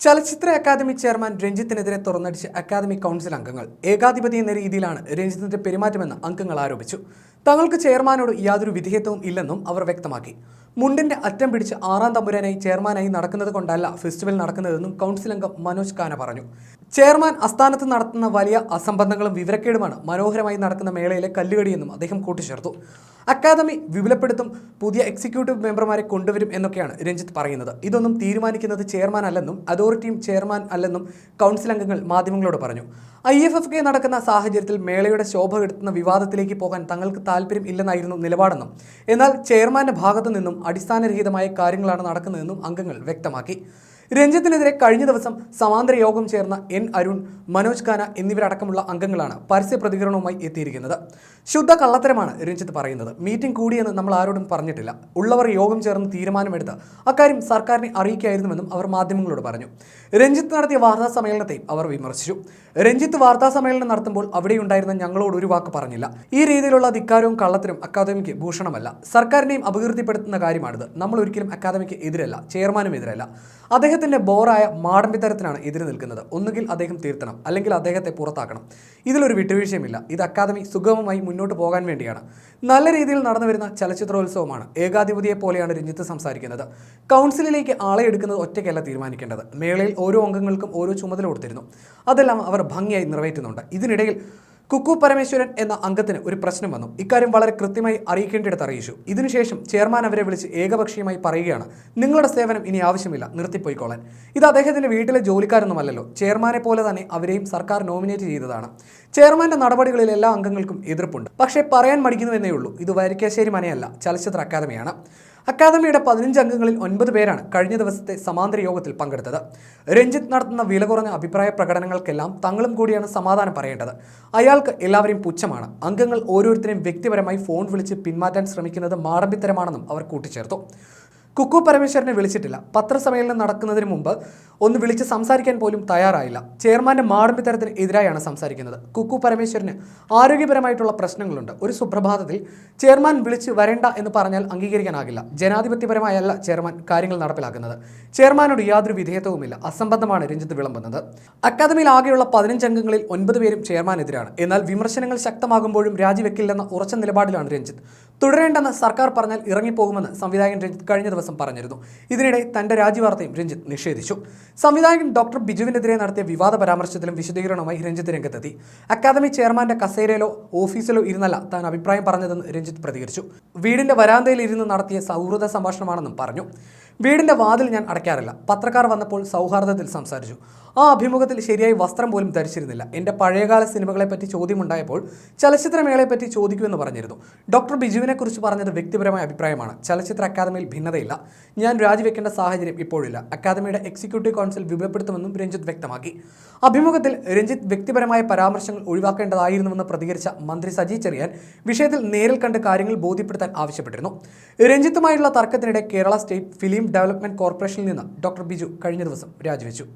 ചലച്ചിത്ര academy chairman രഞ്ജിത്തിനെതിരെ തുറന്നടിച്ച് അക്കാദമി കൗൺസിൽ അംഗങ്ങൾ ഏകാധിപതി എന്ന രീതിയിലാണ് രഞ്ജിത്തിന്റെ പെരുമാറ്റമെന്ന് അംഗങ്ങൾ ആരോപിച്ചു. തങ്ങൾക്ക് ചെയർമാനോട് യാതൊരു വിധേയത്വവും ഇല്ലെന്നും അവർ വ്യക്തമാക്കി. മുണ്ടിന്റെ അറ്റം പിടിച്ച് ആറാം തമ്പുരാനായി ചെയർമാനായി നടക്കുന്നത് കൊണ്ടല്ല ഫെസ്റ്റിവൽ നടക്കുന്നതെന്നും കൗൺസിൽ അംഗം മനോജ് കാന പറഞ്ഞു. ചെയർമാൻ അസ്ഥാനത്ത് നടത്തുന്ന വലിയ അസംബന്ധങ്ങളും വിവരക്കേടുമാണ് മനോഹരമായി നടക്കുന്ന മേളയിലെ കല്ലുകടിയെന്നും അദ്ദേഹം കൂട്ടിച്ചേർത്തു. അക്കാദമി വിപുലപ്പെടുത്തും പുതിയ എക്സിക്യൂട്ടീവ് മെമ്പർമാരെ കൊണ്ടുവരും എന്നൊക്കെയാണ് രഞ്ജിത്ത് പറയുന്നത്. ഇതൊന്നും തീരുമാനിക്കുന്നത് ചെയർമാൻ അല്ലെന്നും അതോറിറ്റിയും ചെയർമാൻ അല്ലെന്നും കൗൺസിൽ അംഗങ്ങൾ മാധ്യമങ്ങളോട് പറഞ്ഞു. ഐ എഫ് എഫ് കെ നടക്കുന്ന സാഹചര്യത്തിൽ മേളയുടെ ശോഭ കെടുത്തുന്ന വിവാദത്തിലേക്ക് പോകാൻ തങ്ങൾക്ക് താല്പര്യം ഇല്ലെന്നായിരുന്നു നിലപാടെന്നും എന്നാൽ ചെയർമാന്റെ ഭാഗത്തു നിന്നും അടിസ്ഥാനരഹിതമായ കാര്യങ്ങളാണ് നടക്കുന്നതെന്നും അംഗങ്ങൾ വ്യക്തമാക്കി. രഞ്ജിത്തിനെതിരെ കഴിഞ്ഞ ദിവസം സമാന്തര യോഗം ചേർന്ന എൻ അരുൺ മനോജ് ഖാന എന്നിവരടക്കമുള്ള അംഗങ്ങളാണ് പരസ്യ പ്രതികരണവുമായി എത്തിയിരിക്കുന്നത്. ശുദ്ധ കള്ളത്തരമാണ് രഞ്ജിത്ത് പറയുന്നത്. മീറ്റിംഗ് കൂടിയെന്ന് നമ്മൾ ആരോടും പറഞ്ഞിട്ടില്ല. ഉള്ളവർ യോഗം ചേർന്ന് തീരുമാനമെടുത്ത് അക്കാര്യം സർക്കാരിനെ അറിയിക്കായിരുന്നുവെന്നും അവർ മാധ്യമങ്ങളോട് പറഞ്ഞു. രഞ്ജിത്ത് നടത്തിയ വാർത്താ സമ്മേളനത്തെയും അവർ വിമർശിച്ചു. രഞ്ജിത്ത് വാർത്താ സമ്മേളനം നടത്തുമ്പോൾ അവിടെയുണ്ടായിരുന്ന ഞങ്ങളോട് ഒരു വാക്ക് പറഞ്ഞില്ല. ഈ രീതിയിലുള്ള ധിക്കാരവും കള്ളത്തരും അക്കാദമിക്ക് ഭൂഷണമല്ല. സർക്കാരിനെയും അപകീർത്തിപ്പെടുത്തുന്ന കാര്യമാണിത്. നമ്മൾ ഒരിക്കലും അക്കാദമിക്ക് എതിരല്ല ചെയർമാനും എതിരല്ല. അദ്ദേഹത്തിന്റെ ബോറായ മാടമ്പിത്തരത്തിനാണ് എതിര് നിൽക്കുന്നത്. ഒന്നുകിൽ അദ്ദേഹം തീർത്തണം അല്ലെങ്കിൽ അദ്ദേഹത്തെ പുറത്താക്കണം. ഇതിലൊരു വിട്ടുവീഴ്ചയുമില്ല. ഇത് അക്കാദമി സുഗമമായി മുന്നോട്ട് പോകാൻ വേണ്ടിയാണ്. നല്ല രീതിയിൽ നടന്നു വരുന്ന ചലച്ചിത്രോത്സവമാണ്. ഏകാധിപതിയെ പോലെയാണ് രഞ്ജിത്ത് സംസാരിക്കുന്നത്. കൗൺസിലിലേക്ക് ആളെ എടുക്കുന്നത് ഒറ്റയ്ക്കല്ല തീരുമാനിക്കേണ്ടത്. മേളയിൽ ഓരോ അംഗങ്ങൾക്കും ഓരോ ചുമതല കൊടുത്തിരുന്നു. അതെല്ലാം അവർ ഭംഗിയായി നിറവേറ്റുന്നുണ്ട്. ഇതിനിടയിൽ കുക്കു പരമേശ്വരൻ എന്ന അംഗത്തിന് ഒരു പ്രശ്നം വന്നു. ഇക്കാര്യം വളരെ കൃത്യമായി അറിയിക്കേണ്ടിടത്ത് അറിയിച്ചു. ഇതിനുശേഷം ചെയർമാൻ അവരെ വിളിച്ച് ഏകപക്ഷീയമായി പറയുകയാണ് നിങ്ങളുടെ സേവനം ഇനി ആവശ്യമില്ല നിർത്തിപ്പോയിക്കോളാൻ. ഇത് അദ്ദേഹത്തിന്റെ വീട്ടിലെ ജോലിക്കാരൊന്നുമല്ലല്ലോ. ചെയർമാനെ പോലെ തന്നെ അവരെയും സർക്കാർ നോമിനേറ്റ് ചെയ്തതാണ്. ചെയർമാന്റെ നടപടികളിൽ എല്ലാ അംഗങ്ങൾക്കും എതിർപ്പുണ്ട്. പക്ഷേ പറയാൻ മടിക്കുന്നുവെന്നേ ഉള്ളൂ. ഇത് വരിക്കാശ്ശേരി മനയല്ല ചലച്ചിത്ര അക്കാദമിയാണ്. അക്കാദമിയുടെ പതിനഞ്ച് അംഗങ്ങളിൽ ഒൻപത് പേരാണ് കഴിഞ്ഞ ദിവസത്തെ സമാന്തര യോഗത്തിൽ പങ്കെടുത്തത്. രഞ്ജിത്ത് നടത്തുന്ന വില കുറഞ്ഞ അഭിപ്രായ പ്രകടനങ്ങൾക്കെല്ലാം തങ്ങളും കൂടിയാണ് സമാധാനം പറയേണ്ടത്. അയാൾക്ക് എല്ലാവരെയും പുച്ഛമാണ്. അംഗങ്ങൾ ഓരോരുത്തരെയും വ്യക്തിപരമായി ഫോൺ വിളിച്ച് പിന്മാറ്റാൻ ശ്രമിക്കുന്നത് മാടമ്പിത്തരമാണെന്നും അവർ കൂട്ടിച്ചേർത്തു. കുക്കു പരമേശ്വരനെ വിളിച്ചിട്ടില്ല. പത്രസമ്മേളനം നടക്കുന്നതിന് മുമ്പ് ഒന്ന് വിളിച്ച് സംസാരിക്കാൻ പോലും തയ്യാറായില്ല. ചെയർമാന്റെ മാടമ്പിത്തരത്തിന് എതിരായാണ് സംസാരിക്കുന്നത്. കുക്കു പരമേശ്വരന് ആരോഗ്യപരമായിട്ടുള്ള പ്രശ്നങ്ങളുണ്ട്. ഒരു സുപ്രഭാതത്തിൽ ചെയർമാൻ വിളിച്ച് വരേണ്ട എന്ന് പറഞ്ഞാൽ അംഗീകരിക്കാനാകില്ല. ജനാധിപത്യപരമായല്ല ചെയർമാൻ കാര്യങ്ങൾ നടപ്പിലാക്കുന്നത്. ചെയർമാനോട് യാതൊരു വിധേയത്വവുമില്ല. അസംബന്ധമാണ് രഞ്ജിത്ത് വിളമ്പുന്നത്. അക്കാദമിയിൽ ആകെയുള്ള പതിനഞ്ച് അംഗങ്ങളിൽ ഒൻപത് പേരും ചെയർമാനെതിരാണ്. എന്നാൽ വിമർശനങ്ങൾ ശക്തമാകുമ്പോഴും രാജിവെക്കില്ലെന്ന ഉറച്ച നിലപാടിലാണ് രഞ്ജിത്ത്. തുടരേണ്ടെന്ന് സർക്കാർ പറഞ്ഞാൽ ഇറങ്ങിപ്പോകുമെന്ന് സംവിധായകൻ രഞ്ജിത്ത് കഴിഞ്ഞ ദിവസം പറഞ്ഞിരുന്നു. ഇതിനിടെ തന്റെ രാജിവാർത്തയും രഞ്ജിത്ത് നിഷേധിച്ചു. സംവിധായകൻ ഡോക്ടർ ബിജുവിനെതിരെ നടത്തിയ വിവാദ പരാമർശത്തിലും വിശദീകരണവുമായി രഞ്ജിത്ത് രംഗത്തെത്തി. അക്കാദമി ചെയർമാന്റെ കസേരയിലോ ഓഫീസിലോ ഇരുന്നല്ല താൻ അഭിപ്രായം പറഞ്ഞതെന്ന് രഞ്ജിത്ത് പ്രതികരിച്ചു. വീടിന്റെ വരാന്തയിൽ ഇരുന്ന് നടത്തിയ സൗഹൃദ സംഭാഷണമാണെന്നും പറഞ്ഞു. വീടിന്റെ വാതിൽ ഞാൻ അടയ്ക്കാറില്ല. പത്രക്കാർ വന്നപ്പോൾ സൗഹാർദ്ദത്തിൽ സംസാരിച്ചു. ആ അഭിമുഖത്തിൽ ശരിയായി വസ്ത്രം പോലും ധരിച്ചിരുന്നില്ല. എന്റെ പഴയകാല സിനിമകളെ സിനിമകളെപ്പറ്റി ചോദ്യമുണ്ടായപ്പോൾ ചലച്ചിത്രമേളയെപ്പറ്റി ചോദിക്കുമെന്ന് പറഞ്ഞിരുന്നു. ഡോക്ടർ ബിജുവിനെക്കുറിച്ച് പറഞ്ഞത് വ്യക്തിപരമായ അഭിപ്രായമാണ്. ചലച്ചിത്ര അക്കാദമിയിൽ ഭിന്നതയില്ല. ഞാൻ രാജിവെക്കേണ്ട സാഹചര്യം ഇപ്പോഴില്ല. അക്കാദമിയുടെ എക്സിക്യൂട്ടീവ് കൗൺസിൽ വിപുലപ്പെടുത്തുമെന്നും രഞ്ജിത്ത് വ്യക്തമാക്കി. അഭിമുഖത്തിൽ രഞ്ജിത്ത് വ്യക്തിപരമായ പരാമർശങ്ങൾ ഒഴിവാക്കേണ്ടതായിരുന്നുവെന്ന് പ്രതികരിച്ച മന്ത്രി സജി ചെറിയാൻ വിഷയത്തിൽ നേരിൽ കണ്ട് കാര്യങ്ങൾ ബോധ്യപ്പെടുത്താൻ ആവശ്യപ്പെട്ടിരുന്നു. രഞ്ജിത്തുമായുള്ള തർക്കത്തിനിടെ കേരള സ്റ്റേറ്റ് ഫിലിം ഡെവലപ്മെന്റ് കോർപ്പറേഷനിൽ നിന്ന് ഡോക്ടർ ബിജു കഴിഞ്ഞ ദിവസം രാജിവെച്ചു.